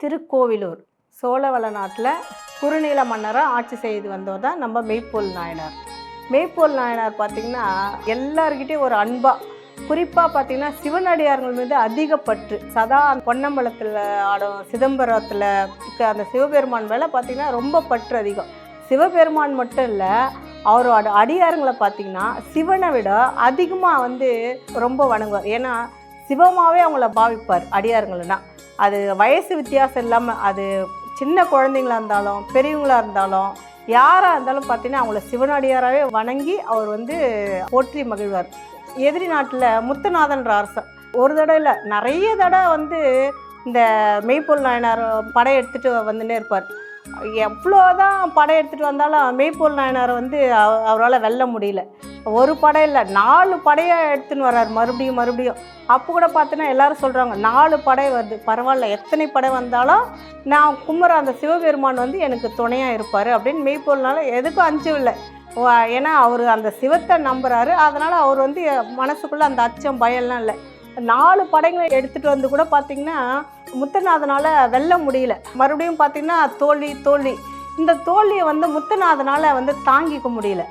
திருக்கோவிலூர் சோழவள நாட்டில் குறுநில மன்னராக ஆட்சி செய்து வந்தவர் தான் நம்ம மெய்ப்போல் நாயனார். மெய்ப்போல் நாயனார் பார்த்திங்கன்னா எல்லார்கிட்டயும் ஒரு அன்பாக குறிப்பாக பார்த்தீங்கன்னா சிவனடியார்கள் மீது அதிக பற்று சதா பொன்னம்பலத்தில் ஆடும் சிதம்பரத்தில் இருக்க அந்த சிவபெருமான் மேலே பார்த்திங்கன்னா ரொம்ப பற்று அதிகம். சிவபெருமான் மட்டும் இல்லை அவரோட அடியாருங்களை பார்த்தீங்கன்னா சிவனை விட அதிகமாக வந்து ரொம்ப வணங்குவார். ஏன்னா சிவமாகவே அவங்கள பாவிப்பார் அடியாருங்களா அது வயசு வித்தியாசம் இல்லாமல் அது சின்ன குழந்தைங்களா இருந்தாலும் பெரியவங்களாக இருந்தாலும் யாராக இருந்தாலும் பார்த்தீங்கன்னா அவங்கள சிவனடியாராகவே வணங்கி அவர் வந்து போற்றி மகிழ்வார். எதிரி நாட்டில் முத்துநாதன்ற அரசர். ஒரு தடவை இல்லை நிறைய தடவை வந்து இந்த மெய்ப்பொருள் நாயனார் படையை எடுத்துகிட்டு வந்துன்னே இருப்பார் எவ்வளோதான் படை எடுத்துகிட்டு வந்தாலும் மெய்ப்பொருள் நாயனாரை வந்து அவரால் வெல்ல முடியல. ஒரு படை இல்லை நாலு படையாக எடுத்துன்னு வர்றார் மறுபடியும் மறுபடியும். அப்போ கூட பார்த்தீங்கன்னா எல்லாரும் சொல்கிறாங்க நாலு படை வருது பரவாயில்ல எத்தனை படை வந்தாலும் நான் கும்புற அந்த சிவபெருமான் வந்து எனக்கு துணையாக இருப்பார் அப்படின்னு மெய்ப்பொருள்னால எதுக்கும் அஞ்சு இல்லை. ஏன்னா அவர் அந்த சிவத்தை நம்புகிறாரு அதனால் அவர் வந்து மனசுக்குள்ளே அந்த அச்சம் பயம்லாம் இல்லை. நாலு படங்களை எடுத்துகிட்டு வந்து கூட பார்த்திங்கன்னா முத்தநாதனால் வெல்ல முடியல. மறுபடியும் பார்த்திங்கன்னா தோல்வி தோல்வி இந்த தோல்வியை வந்து முத்தநாதனால் வந்து தாங்கிக்க முடியல.